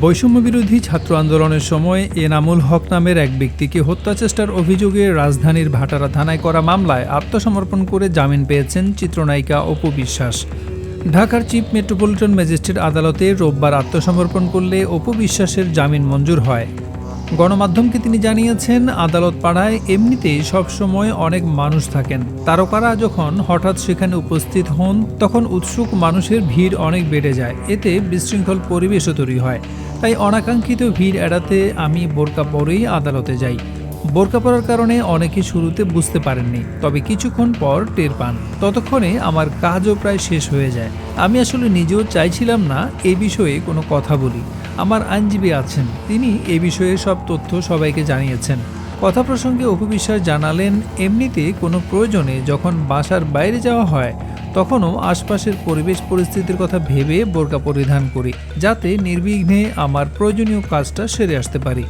বৈষম্য বিরোধী ছাত্র আন্দোলনের সময় এনামুল হক নামের এক ব্যক্তিকে হত্যাচেষ্টার অভিযোগে রাজধানীর ভাটারা থানায় করা মামলায় আত্মসমর্পণ করে জামিন পেয়েছেন চিত্রনায়িকা অপু বিশ্বাস। ঢাকার চিফ মেট্রোপলিটন ম্যাজিস্ট্রেট আদালতে রোববার আত্মসমর্পণ করলে অপু বিশ্বাসের জামিন মঞ্জুর হয়। গণমাধ্যমকে তিনি জানিয়েছেন, আদালত পাড়ায় এমনিতেই সবসময় অনেক মানুষ থাকেন। তারকারা যখন হঠাৎ সেখানে উপস্থিত হন, তখন উৎসুক মানুষের ভিড় অনেক বেড়ে যায়। এতে বিশৃঙ্খল পরিবেশও তৈরি হয়। তাই অনাকাঙ্ক্ষিত ভিড় এড়াতে আমি বোরকা পরেই আদালতে যাই। বোরকা পরার কারণে অনেকে শুরুতে বুঝতে পারেননি, তবে কিছুক্ষণ পর টের পান। ততক্ষণে আমার কাজও প্রায় শেষ হয়ে যায়। আমি আসলে নিজেও চাইছিলাম না এ বিষয়ে কোনো কথা বলি। আমার আইনজীবী আছেন, তিনি এ বিষয়ে সব তথ্য সবাইকে জানিয়েছেন। কথা প্রসঙ্গে অপবিশ্বাস জানালেন, এমনিতে কোনো প্রয়োজনে যখন বাসার বাইরে যাওয়া হয় তখনও আশপাশের পরিবেশ পরিস্থিতির কথা ভেবে বোরকা পরিধান করি, যাতে নির্বিঘ্নে আমার প্রয়োজনীয় কাজটা সেরে আসতে পারি।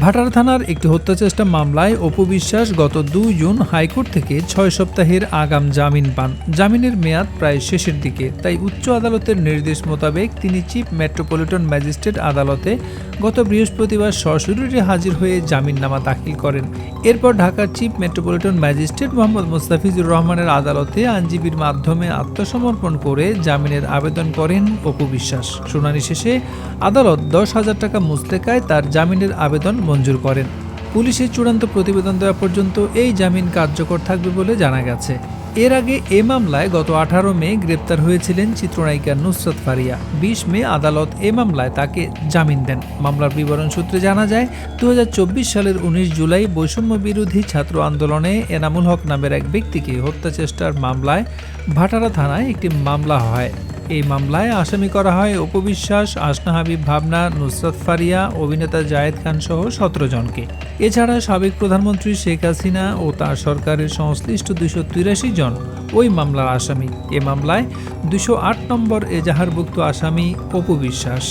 ভাটার থানার একটি হত্যাচেষ্টা মামলায় অপু বিশ্বাস গত দুই জুন হাইকোর্ট থেকে ছয় সপ্তাহের আগাম জামিন পান। জামিনের মেয়াদ প্রায় শেষের দিকে, তাই উচ্চ আদালতের নির্দেশ মোতাবেক তিনি চিফ মেট্রোপলিটন ম্যাজিস্ট্রেট আদালতে গত বৃহস্পতিবার সশরীরে হাজির হয়ে জামিননামা দাখিল করেন। এরপর ঢাকার chief metropolitan magistrate Mohammad Mustafizur রহমানের আদালতে আইনজীবীর মাধ্যমে আত্মসমর্পণ করে জামিনের আবেদন করেন অপু বিশ্বাস। শুনানি শেষে আদালত দশ হাজার টাকা মুস্তেকায় তার জামিনের আবেদন মঞ্জুর করেন। পুলিশের চূড়ান্ত প্রতিবেদন দেওয়া পর্যন্ত এই জামিন কার্যকর থাকবে বলে জানা গেছে। এর আগে এ মামলায় গত আঠারো মে গ্রেপ্তার হয়েছিলেন চিত্রনায়িকা নুসরত ফারিয়া। বিশ মে আদালত এ মামলায় তাকে জামিন দেন। মামলার বিবরণ সূত্রে জানা যায় দু হাজার চব্বিশ সালের উনিশ জুলাই বৈষম্য বিরোধী ছাত্র আন্দোলনে এনামুল হক নামের এক ব্যক্তিকে হত্যাচেষ্টার মামলায় ভাটারা থানায় একটি মামলা হয়। এই মামলায় আসামি করা হয় উপবিশ্বাস আসনা হাবিব ভাবনা, নুসরাত ফারিয়া, অভিনেতা জায়েদ খান সহ সতেরো জনকে। এছাড়া সাবেক প্রধানমন্ত্রী শেখ হাসিনা ও তার সরকারের সংশ্লিষ্ট দুশো তিরাশি জন ওই মামলার আসামি। এ মামলায় দুশো আট নম্বর এজাহারভুক্ত আসামি অপু বিশ্বাস।